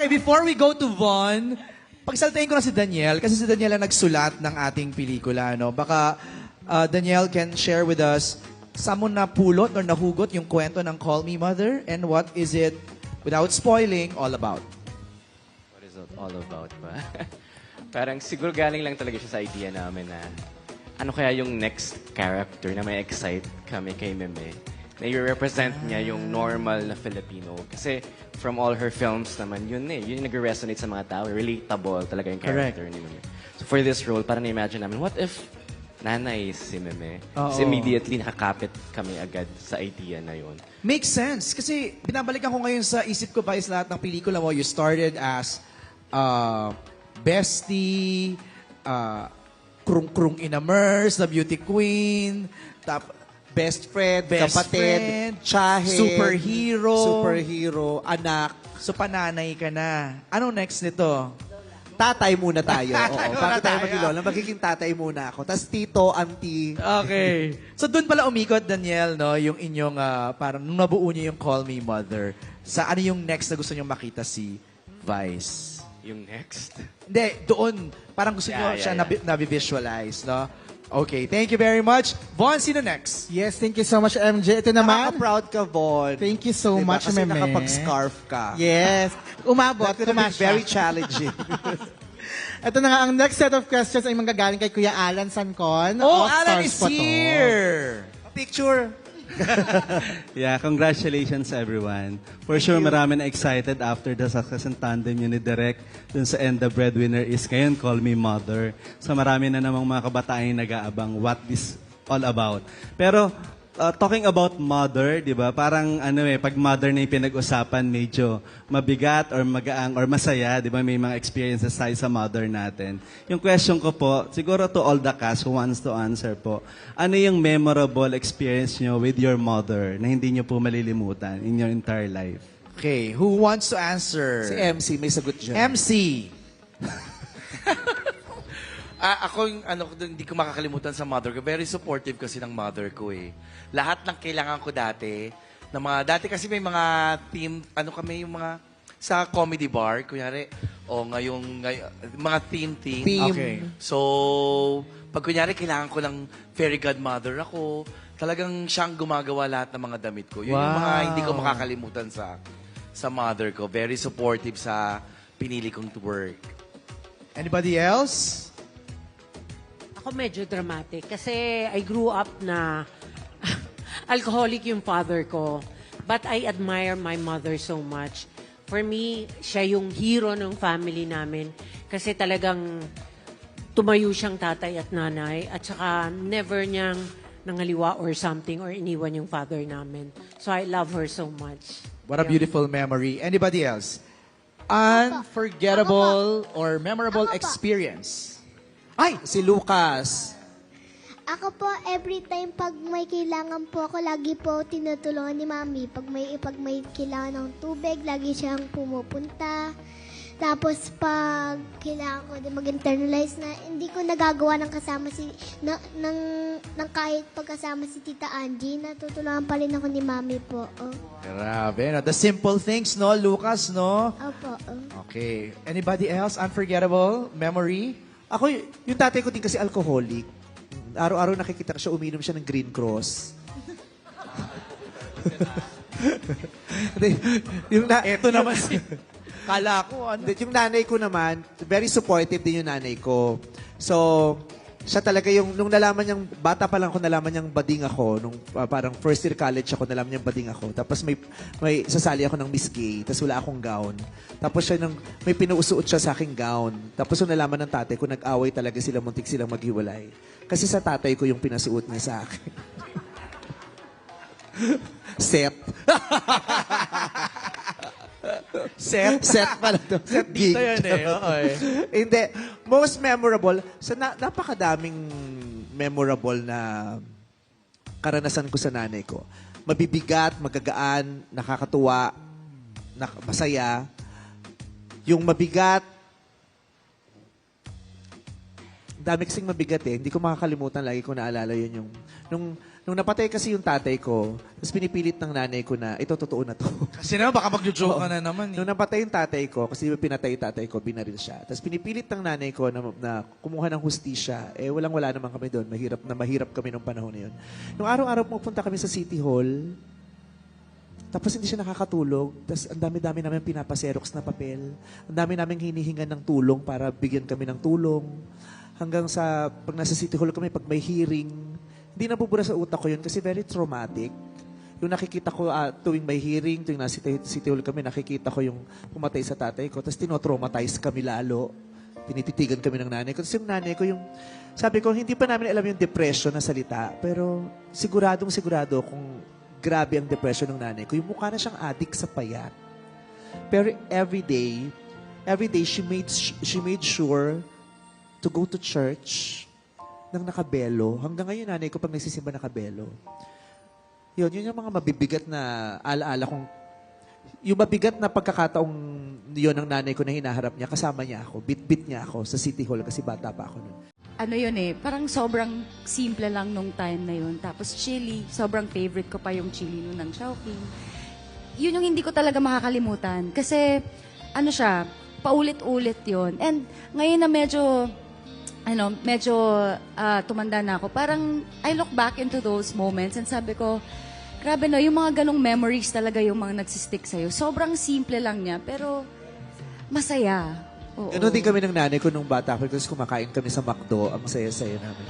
Okay, before we go to Von, pagsaltayin ko na si Daniel kasi si Daniel ang nagsulat ng ating pelikula. No? Baka uh, Daniel can share with us saan mo napulot or nahugot yung kwento ng Call Me Mother and what is it, without spoiling, all about? What is it all about ba? Parang siguro galing lang talaga siya sa idea namin na ano kaya yung next character na may excite kami kay Meme na i-represent niya yung normal na Filipino. Kasi from all her films naman, yun eh. Yun yung nag-resonate sa mga tao. Relatable talaga yung character ni Meme. So for this role, parang na-imagine namin, what if nanay si Meme? Kasi Oo. immediately nakakapit kami agad sa idea na yun. Makes sense. Kasi binabalikan ko ngayon sa isip ko pa is lahat ng pelikula mo. You started as uh, bestie, uh, krung-krung in a Merce, the beauty queen, tap, Best friend, Best kapatid, friend, tsahe, superhero. superhero, anak. so pananay ka na. Anong next nito? Tatay muna tayo. Tatay Oo, muna bago tayo tayo. maging lola, magiging tatay muna ako. Tapos tito, auntie. Okay. so doon pala umikot, Daniel, no, yung inyong, ah, parang nung nabuo niyo yung Call Me Mother, sa ano yung next na gusto niyo makita si Vice? Yung next? Hindi, doon. Parang gusto niyo Yeah, yeah, siya yeah. nabi- nabi-visualize, no? Okay, thank you very much. Von, sino next? Yes, thank you so much, MJ. Ito naman. Nakaka-proud ka, Von. Thank you so Diba? much, Kasi Meme. nakapag-scarf ka. Yes. Umabot. That could have been kumasya. very challenging. Ito na nga, ang next set of questions ay manggagaling kay Kuya Alan Sancon. Oh, of Alan Stars is here! Picture. Yeah, congratulations everyone. For sure, marami na excited after the success and tandem yun ni Direk dun sa And the Breadwinner is ngayon Call Me Mother. So marami na namang mga kabataan yung nag-aabang what this all about. Pero uh, talking about mother, di ba? Parang ano eh, pag mother na yung pinag-usapan, medyo mabigat or magaang or masaya, di ba? May mga experiences tayo sa mother natin. Yung question ko po, siguro to all the cast who wants to answer po, ano yung memorable experience nyo with your mother na hindi nyo po malilimutan in your entire life? Okay, who wants to answer? Si MC, may sagot dyan. MC. Ah, ako yung ano, hindi ko makakalimutan sa mother ko. Very supportive kasi ng mother ko eh. Lahat ng kailangan ko dati, na mga, dati kasi may mga team, ano kami yung mga, sa comedy bar, kunyari, o ngayong, ngay, mga team team. Team. Okay. So, pag kunyari kailangan ko ng fairy godmother ako, talagang siyang gumagawa lahat ng mga damit ko. Yun yung mga Wow. hindi ko makakalimutan sa sa mother ko. Very supportive sa pinili kong to work. Anybody else? Ako medyo dramatic kasi I grew up na alcoholic yung father ko. But I admire my mother so much. For me, siya yung hero ng family namin kasi talagang tumayo siyang tatay at nanay at saka never niyang nangaliwa or something or iniwan yung father namin. So I love her so much. What a beautiful memory. Anybody else? Unforgettable or memorable po. experience? Ay, si Lucas. Ako po, every time pag may kailangan po ako, lagi po tinutulungan ni Mami. Pag may, pag may kailangan ng tubig, lagi siyang pumupunta. Tapos pag kailangan ko din mag-internalize na hindi ko nagagawa ng kasama si na, ng, ng kahit pagkasama si Tita Angie, natutulungan pa rin ako ni Mami po. Oh. Grabe, no? The simple things, no, Lucas, no? Opo. Oh. Okay. Anybody else? Unforgettable memory? Ako, yung tatay ko din kasi alcoholic. Araw-araw nakikita ko siya, uminom siya ng Green Cross. Yung na, Ito naman si... Kala ko, ano? Yung nanay ko naman, very supportive din yung nanay ko. So, siya talaga yung, nung nalaman niyang, bata pa lang ako, nalaman niyang bading ako, nung ah, parang first year college ako, nalaman niyang bading ako. Tapos may, may sasali ako ng Miss Gay, tapos wala akong gown. Tapos siya nang, may pinuusuot siya sa aking gown. Tapos nung nalaman ng tatay ko, nag-away talaga sila, muntik silang maghiwalay. Kasi sa tatay ko yung pinasuot niya sa akin. Set. Set. Set pala to. Set Dito yan eh. Oo eh. Hindi. Most memorable, sa na, napakadaming memorable na karanasan ko sa nanay ko. Mabibigat, magagaan, nakakatuwa, nak- masaya. Yung mabigat, dami kasing mabigat eh. Hindi ko makakalimutan lagi ko naalala yun yung nung nung napatay kasi yung tatay ko, tapos pinipilit ng nanay ko na ito totoo na to. Kasi naman, baka magjo-joke ka na naman. Nung Eh. napatay yung tatay ko, kasi di ba pinatay yung tatay ko, binaril siya. Tapos pinipilit ng nanay ko na, na kumuha ng hustisya. Eh, walang-wala naman kami doon. Mahirap na mahirap kami nung panahon na yun. Nung araw-araw pupunta kami sa City Hall, tapos hindi siya nakakatulog. Tapos ang dami-dami namin pinapaserox na papel. Ang dami namin hinihingan ng tulong para bigyan kami ng tulong. Hanggang sa, pag nasa City Hall kami, pag may hearing, hindi nabubura sa utak ko yun kasi very traumatic. Yung nakikita ko ah, tuwing may hearing, tuwing nasa City Hall kami, nakikita ko yung pumatay sa tatay ko. Tapos tinotraumatize kami lalo. Tinititigan kami ng nanay ko. Tapos yung nanay ko, yung, sabi ko, hindi pa namin alam yung depression na salita. Pero siguradong sigurado kung grabe ang depression ng nanay ko. Yung mukha na siyang addict sa payat. Pero every day, every day she made she made sure to go to church nang nakabelo. Hanggang ngayon, nanay ko pag nagsisimba nakabelo. Yun, yun yung mga mabibigat na alaala kong yung mabigat na pagkakataong yun ng nanay ko na hinaharap niya, kasama niya ako. Bit-bit niya ako sa City Hall kasi bata pa ako nun. ano yun eh, parang sobrang simple lang nung time na yun. Tapos chili, sobrang favorite ko pa yung chili nun ng Chowking. Yun yung hindi ko talaga makakalimutan. Kasi, ano siya, paulit-ulit yun. And ngayon na medyo, ano, medyo ah, tumanda na ako, parang I look back into those moments and sabi ko, grabe no, yung mga ganong memories talaga yung mga nagsistick sa'yo. Sobrang simple lang niya, pero masaya. Oo. Ganon din kami ng nanay ko nung bata ako kasi kumakain kami sa McDo. Ang saya-saya namin.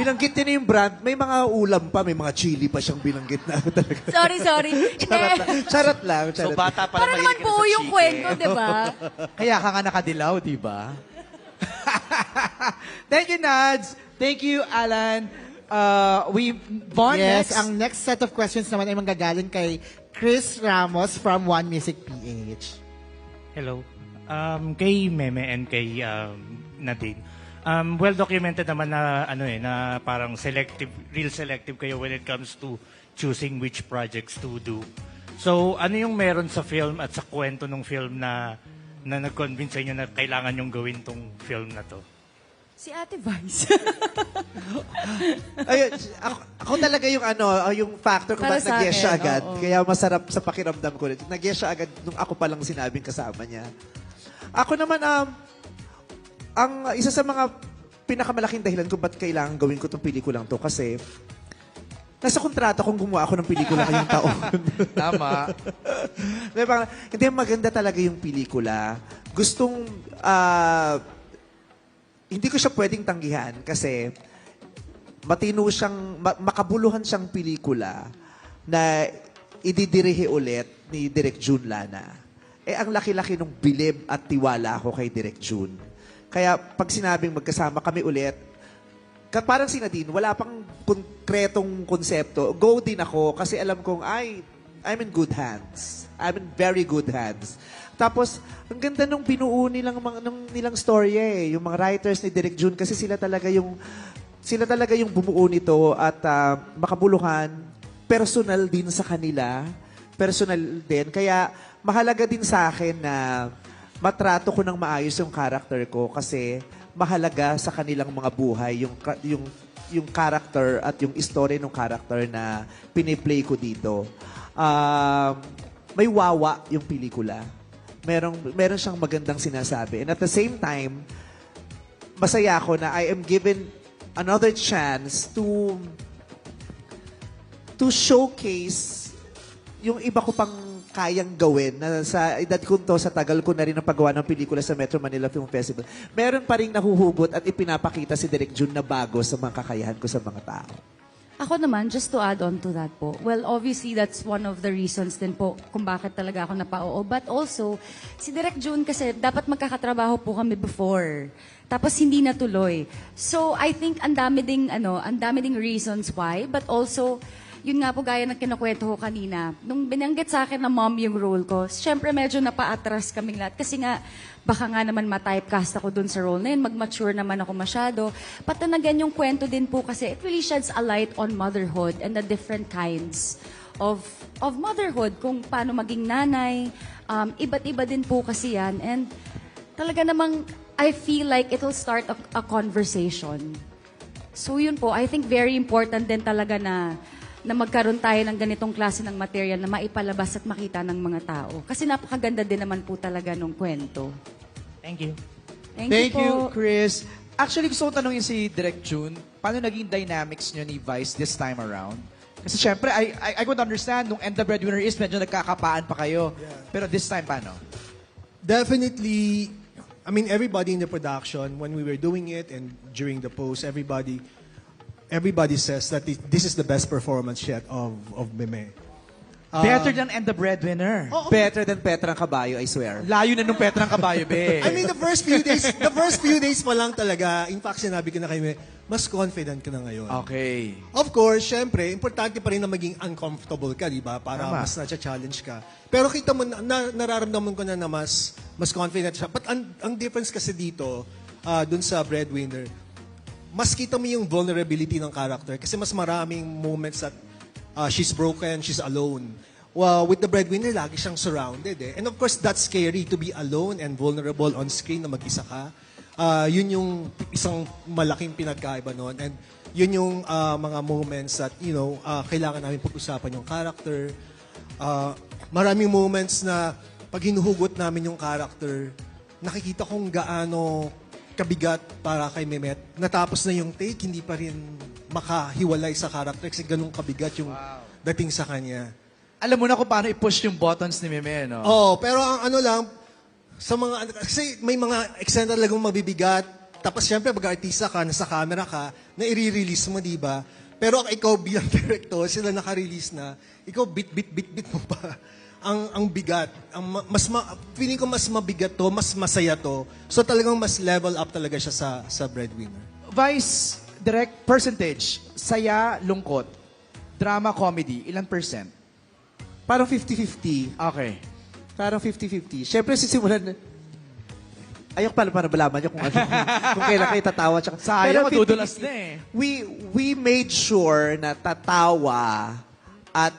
Binanggit niya na yung brand. May mga ulam pa, may mga chili pa siyang binanggit na talaga. Sorry, sorry. Charot lang. Charot lang. So Charot bata pa Para lang naman mahilig ka na po sa yung chicken. kwento, di ba? Kaya ka nga nakadilaw, di ba? Thank you, Nads. Thank you, Alan. Uh, we Von yes, next. ang next set of questions naman ay manggagaling kay Chris Ramos from One Music PH. Hello. Um, kay Meme and kay um, Nadine. Um, well documented naman na ano eh na parang selective real selective kayo when it comes to choosing which projects to do. So ano yung meron sa film at sa kwento ng film na na nag-convince sa inyo na kailangan yung gawin tong film na to? Si Ate Vice. Ayun, ako, ako talaga yung ano, uh, yung factor kung Para bakit sa nag-yes siya akin, agad. oo. Kaya masarap sa pakiramdam ko. Nag-yes siya agad nung ako pa lang sinabing kasama niya. Ako naman, um, ang isa sa mga pinakamalaking dahilan kung ba't kailangan gawin ko itong pelikulang to kasi nasa kontrata kong gumawa ako ng pelikula ngayong taon. Tama. diba? Hindi, maganda talaga yung pelikula. Gustong, ah, hindi ko siya pwedeng tanggihan kasi matino siyang, ma- makabuluhan siyang pelikula na ididirihi ulit ni Direk June Lana. Eh, ang laki-laki nung bilib at tiwala ko kay Direk June. Kaya pag sinabing magkasama kami ulit, ka- parang si Nadine, wala pang konkretong konsepto. Go din ako kasi alam kong, ay, I'm in good hands. I'm in very good hands. Tapos, ang ganda nung binuo nilang, mga, nung, nilang story eh. Yung mga writers ni Direk June kasi sila talaga yung sila talaga yung bumuo nito at ah, makabuluhan, personal din sa kanila. Personal din. Kaya mahalaga din sa akin na matrato ko ng maayos yung character ko kasi mahalaga sa kanilang mga buhay yung yung yung character at yung story ng character na piniplay ko dito. Um, may wawa yung pelikula. Merong meron siyang magandang sinasabi. And at the same time, masaya ako na I am given another chance to to showcase yung iba ko pang kayang gawin na sa edad ko to, sa tagal ko na rin ang paggawa ng pelikula sa Metro Manila Film Festival. Meron pa rin nahuhugot at ipinapakita si Direk Jun na bago sa mga kakayahan ko sa mga tao. Ako naman, just to add on to that po. Well, obviously, that's one of the reasons din po kung bakit talaga ako napa-oo. But also, si Direk June kasi dapat magkakatrabaho po kami before. Tapos hindi natuloy. So, I think ang dami ding, ano, ang dami ding reasons why. But also, yun nga po gaya ng kinukwento ko kanina, nung binanggit sa akin na mom yung role ko, syempre medyo napa-atras kaming lahat. Kasi nga, baka nga naman ma-typecast ako dun sa role na yun, mag-mature naman ako masyado. Patanagan yung kwento din po kasi it really sheds a light on motherhood and the different kinds of of motherhood, kung paano maging nanay. Um, iba't iba din po kasi yan. And talaga namang I feel like it will start a, a conversation. So yun po, I think very important din talaga na na magkaroon tayo ng ganitong klase ng material na maipalabas at makita ng mga tao. Kasi napakaganda din naman po talaga nung kwento. Thank you. Thank, Thank you you, po. Chris. Actually, gusto ko tanongin si Direct June, paano naging dynamics nyo ni Vice this time around? Kasi syempre, I, I, I could understand, nung End the Breadwinner is, medyo nagkakapaan pa kayo. Pero this time, paano? Definitely, I mean, everybody in the production, when we were doing it and during the post, everybody, everybody says that it- this is the best performance yet of, of Meme. Better than End the Breadwinner. Better than Petrang Kabayo, I swear. Layo na nung Petrang Kabayo, be. I mean, the first few days, the first few days pa lang talaga, in fact, sinabi ko na kay Meme, mas confident ka na ngayon. okay. Of course, syempre, importante pa rin na maging uncomfortable ka, di ba? Para Tama. mas na-challenge ka. Pero kita mo, na, na- nararamdaman ko na na mas, mas confident siya. But ang, ang difference kasi dito, ah, dun sa breadwinner, mas kita mo yung vulnerability ng character kasi mas maraming moments that uh, she's broken, she's alone. Well, with the breadwinner, lagi siyang surrounded eh. And of course, that's scary to be alone and vulnerable on screen na mag-isa ka. Uh, yun yung isang malaking pinagkaiba noon. And yun yung uh, mga moments that, you know, uh, kailangan namin pag-usapan yung character. Uh, maraming moments na pag hinuhugot namin yung character, nakikita kong gaano kabigat para kay Mehmet. Natapos na yung take, hindi pa rin makahiwalay sa character kasi ganun kabigat yung dating sa kanya. Alam mo na kung paano i-push yung buttons ni Meme, no? Oh, pero ang ano lang, sa mga, kasi may mga eksena talagang mabibigat. Tapos syempre, pag artista ka, nasa camera ka, na i-release mo, di ba? Pero ikaw bilang director, sila naka-release na, ikaw bit, bit, bit, bit mo pa. Ang, ang bigat. Ang, ma- mas ma, feeling ko mas mabigat to, mas masaya to. So talagang mas level up talaga siya sa, sa breadwinner. Vice, direct percentage, saya, lungkot, drama, comedy, ilan percent? Parang 50-50. Okay. Parang 50-50. Siyempre, sisimulan na... Ayok pala para malaman niyo kung ano, kung kailan kayo tatawa. Tsaka, Sayang, Pero 50-50. madudulas na eh. We, we made sure na tatawa at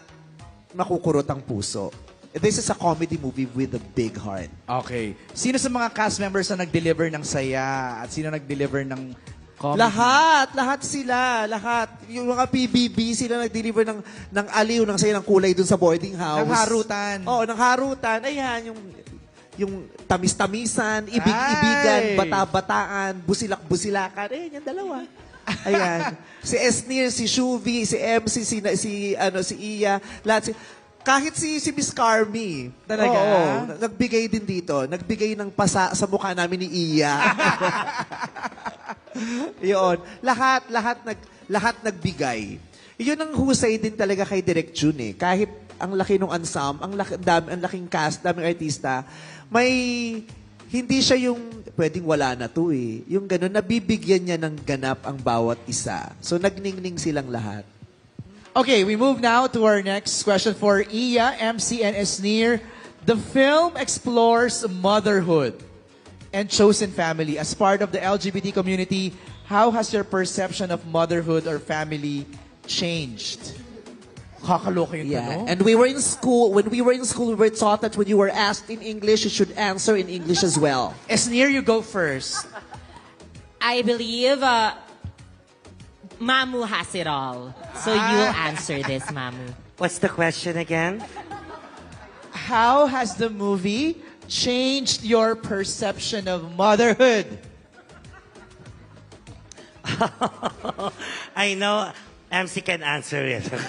makukurot ang puso. This is a comedy movie with a big heart. Okay. Sino sa mga cast members na nag-deliver ng saya at sino nag-deliver ng comedy? Lahat, lahat sila, lahat. Yung mga PBB, sila nag-deliver ng, ng aliw, ng saya ng kulay dun sa boarding house. Ng harutan. Oo, ng harutan. Ayan, yung yung tamis-tamisan, ibig-ibigan, Ay! bata-bataan, busilak-busilakan. Eh, yung dalawa. Ayan. si Esnir, si Shuvi, si MC, si, si, ano, si Iya, lahat si... Kahit si, si Miss Carmi. Talaga? Oo, nagbigay din dito. Nagbigay ng pasa sa mukha namin ni Iya. Yun. Lahat, lahat, nag, lahat nagbigay. Yun ang husay din talaga kay Direk June eh. Kahit ang laki ng ensemble, ang, laki, dami, ang laking cast, daming artista, may hindi siya yung pwedeng wala na to eh. Yung gano'n, nabibigyan niya ng ganap ang bawat isa. So nagningning silang lahat. Okay, we move now to our next question for Iya, MC, and Esnir. The film explores motherhood and chosen family. As part of the LGBT community, how has your perception of motherhood or family changed? Kakaloka yung Yeah. tanong. And we were in school, when we were in school, we were taught that when you were asked in English, you should answer in English as well. Esnir, you go first. I believe uh, Mamu has it all. So you'll answer this, Mamu. What's the question again? How has the movie changed your perception of motherhood? I know MC can answer it.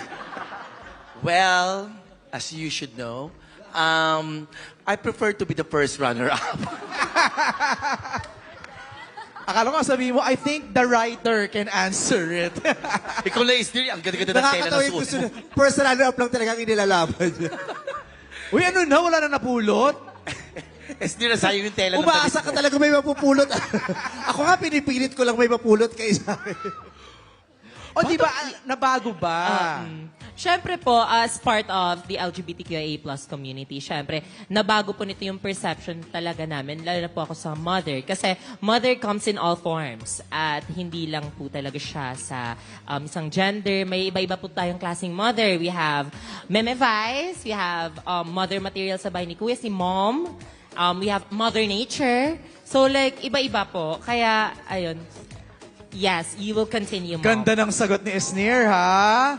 Well, as you should know, um, I prefer to be the first runner-up. Akala ko sabihin mo, I think the writer can answer it. Ikaw na is ang ganda-ganda ng tela Nakakatawa na yung suot gusto na, personal up lang talaga ang inilalaban niya. Uy, ano na? Wala na napulot? Esnir, nasayang yung tela ng Umaasa damit ka mo. talaga may mapupulot. Ako nga, pinipilit ko lang may mapulot kayo sa akin. O di ba, ah, nabago ba? Siyempre po, as part of the LGBTQIA plus community, siyempre, nabago po nito yung perception talaga namin, lalo na po ako sa mother. Kasi mother comes in all forms. At hindi lang po talaga siya sa um, isang gender. May iba-iba po tayong klaseng mother. We have Meme Vice, we have um, mother material sa bahay ni Kuya, si Mom. Um, we have Mother Nature. So like, iba-iba po. Kaya, ayun. Yes, you will continue, Mom. Ganda ng sagot ni Esnir, ha?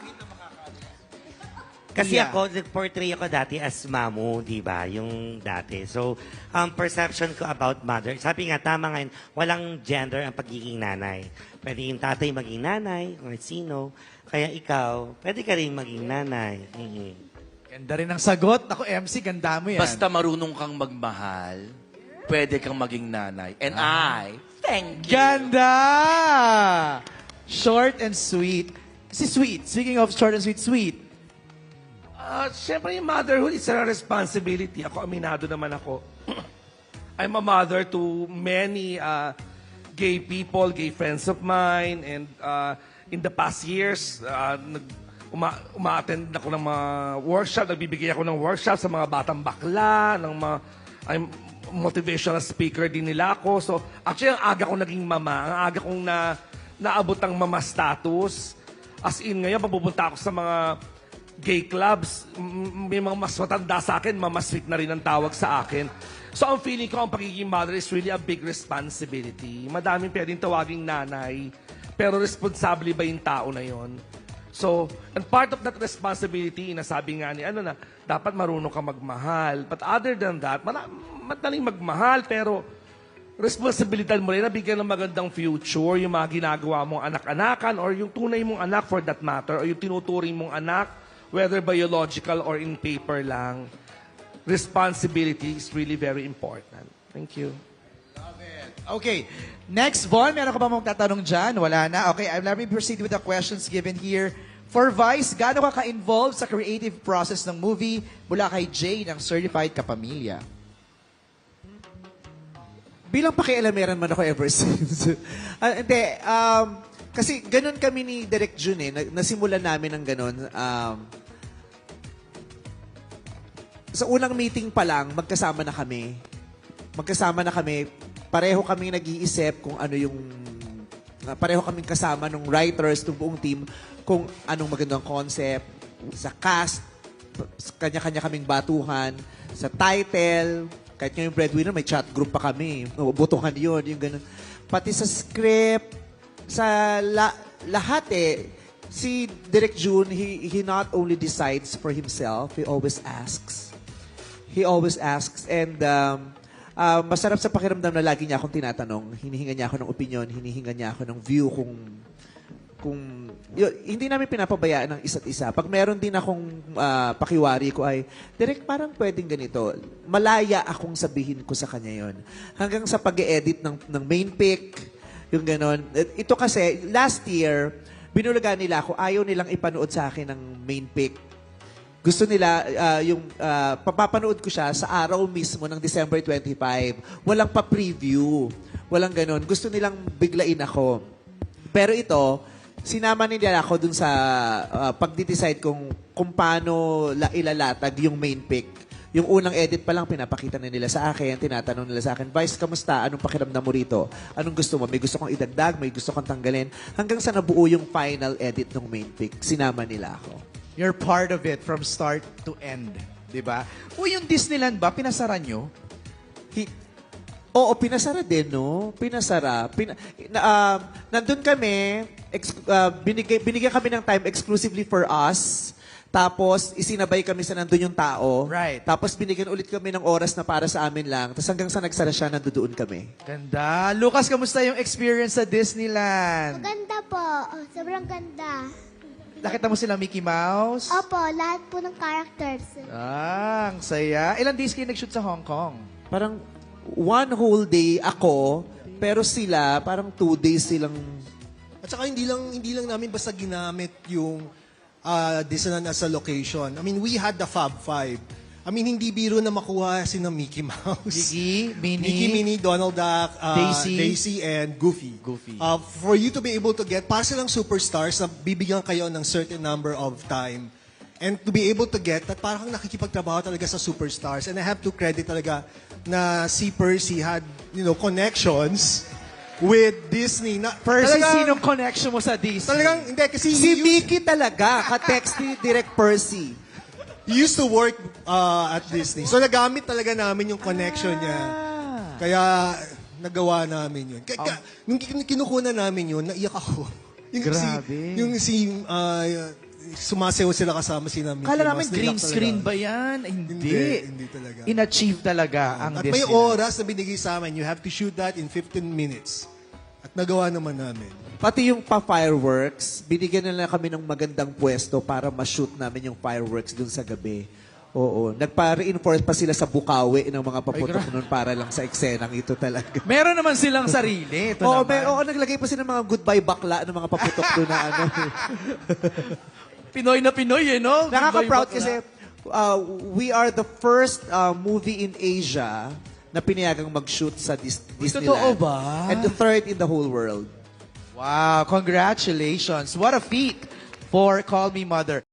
Kasi Yeah. ako, nag-portray ako dati as mamu, di ba? Yung dati. So, ang perception ko about mother, sabi nga, tama nga yun, walang gender ang pagiging nanay. Pwede yung tatay maging nanay, or sino. Kaya ikaw, pwede ka rin maging nanay. Mhm. Ganda rin ang sagot. Ako, MC, ganda mo yan. Basta marunong kang magmahal, pwede kang maging nanay. And I, thank you. Ganda! Short and sweet. Si Sweet, speaking of short and sweet, Sweet. Ah, Siyempre, yung motherhood is a responsibility. Ako, aminado naman ako. I'm a mother to many uh, gay people, gay friends of mine, and uh, in the past years, uh, nag, uma, uma-attend ako ng mga workshop, nagbibigay ako ng workshop sa mga batang bakla, ng mga, I'm motivational speaker din nila ako. So, actually, ang aga kong naging mama, ang aga kong na, naabot ang mama status. As in, ngayon, papupunta ako sa mga gay clubs, may mga mas matanda sa akin, mama sweet na rin ang tawag sa akin. So ang feeling ko, ang pagiging mother is really a big responsibility. Madaming pwedeng tawaging nanay, pero responsable ba yung tao na yon? So, and part of that responsibility, nasabi nga ni ano na, dapat marunong ka magmahal. But other than that, madaling magmahal, pero responsibilidad mo rin na bigyan ng magandang future yung mga ginagawa mong anak-anakan or yung tunay mong anak for that matter or yung tinuturing mong anak, whether biological or in paper lang. Responsibility is really very important. Thank you. Okay. Next, Von, meron ka ba mong tatanong dyan? Wala na. Okay, uh, let me proceed with the questions given here. For Vice, gaano ka ka-involved sa creative process ng movie mula kay Jay ng Certified Kapamilya? bilang pakialameran man ako ever since. Ah, hindi, um, kasi ganun kami ni Direk Jun eh. Na- Nasimulan namin ng ganun. Um, sa unang meeting pa lang, magkasama na kami. Magkasama na kami. Pareho kami nag-iisip kung ano yung... Pareho kaming kasama ng writers, ng buong team, kung anong magandang concept, sa cast, kanya-kanya kaming batuhan, sa title, kahit yung breadwinner, may chat group pa kami. Butuhan yun, yung ganun. Pati sa script, sa la- lahat eh, si Direk June, he, he not only decides for himself, he always asks. He always asks. And um, uh, masarap sa pakiramdam na lagi niya akong tinatanong. Hinihinga niya ako ng opinion, hinihinga niya ako ng view kung kung y- hindi namin pinapabayaan ng isa't isa. Pag meron din akong ah, pakiwari ko ay, direct parang pwedeng ganito. Malaya akong sabihin ko sa kanya yon Hanggang sa pag edit ng, ng main pick, yung ganon. Ito kasi, last year, binulagan nila ako, ayaw nilang ipanood sa akin ng main pick. Gusto nila ah, yung ah, papapanood ko siya sa araw mismo ng December 25. Walang pa-preview. Walang ganon. Gusto nilang biglain ako. Pero ito, sinama nila ako dun sa ah, pagdi-decide kung kung paano la ilalatag yung main pick. Yung unang edit pa lang, pinapakita na nila sa akin, tinatanong nila sa akin, Vice, kamusta? Anong pakiramdam mo rito? Anong gusto mo? May gusto kong idagdag, may gusto kong tanggalin. Hanggang sa nabuo yung final edit ng main pick, sinama nila ako. You're part of it from start to end. Di ba? O yung Disneyland ba, pinasara nyo? Hi- Oo, pinasara din, no? Pinasara. Pina, na, um, nandun kami, ex, uh, binigay, binigyan kami ng time exclusively for us. Tapos, isinabay kami sa nandun yung tao. Right. Tapos, binigyan ulit kami ng oras na para sa amin lang. Tapos hanggang sa nagsara siya, nandoon kami. Ganda. Lucas, kamusta yung experience sa Disneyland? Maganda po. Oh, sobrang ganda. Nakita mo sila Mickey Mouse? Opo, lahat po ng characters. Ah, ang saya. Ilan days kayo nag-shoot sa Hong Kong? Parang one whole day ako, pero sila, parang two days silang At saka hindi lang hindi lang namin basta ginamit yung uh, Disneyland as a location. I mean, we had the Fab Five. I mean, hindi biro na makuha si na Mickey Mouse. Mickey, Minnie, Mickey, Minnie, Donald Duck, uh, Daisy. Daisy, and Goofy. Goofy. Uh, for you to be able to get, para silang superstars na bibigyan kayo ng certain number of time. And to be able to get that, parang nakikipagtrabaho talaga sa superstars. And I have to credit talaga na si Percy had, you know, connections with Disney. Na, Percy, talagang- sinong connection mo sa Disney? Talagang, hindi, kasi Si Mickey talaga, ka-text ni Direct Percy. He used to work uh, at Disney. So nagamit talaga namin yung connection niya. Kaya nagawa namin yun. Kaya, kaya, nung kin- namin yun, naiyak ako. Yung Grabe. Si, yung si, ah, sumasayaw sila kasama si Mickey Kala Mouse. namin Naiyak green talaga. screen ba yan? Hindi. Hindi, hindi talaga. In-achieve talaga ang At may Disneyland. oras na binigay sa amin, you have to shoot that in 15 minutes. At nagawa naman namin. Pati yung pa-fireworks, binigyan nila kami ng magandang pwesto para ma-shoot namin yung fireworks dun sa gabi. Oo. Nagpa-reinforce pa sila sa bukawi ng mga paputok nun para lang sa eksenang ito talaga. Meron naman silang sarili. Ito Oo, naman. oo, naglagay pa sila ng mga goodbye bakla ng mga paputok doon na ano. Pinoy na Pinoy eh, no? Nakaka-proud Goodbye, kasi uh, we are the first uh, movie in Asia na pinayagang mag-shoot sa Dis- Totoo Disneyland. ba? And the third in the whole world. Wow, congratulations. What a feat for Call Me Mother.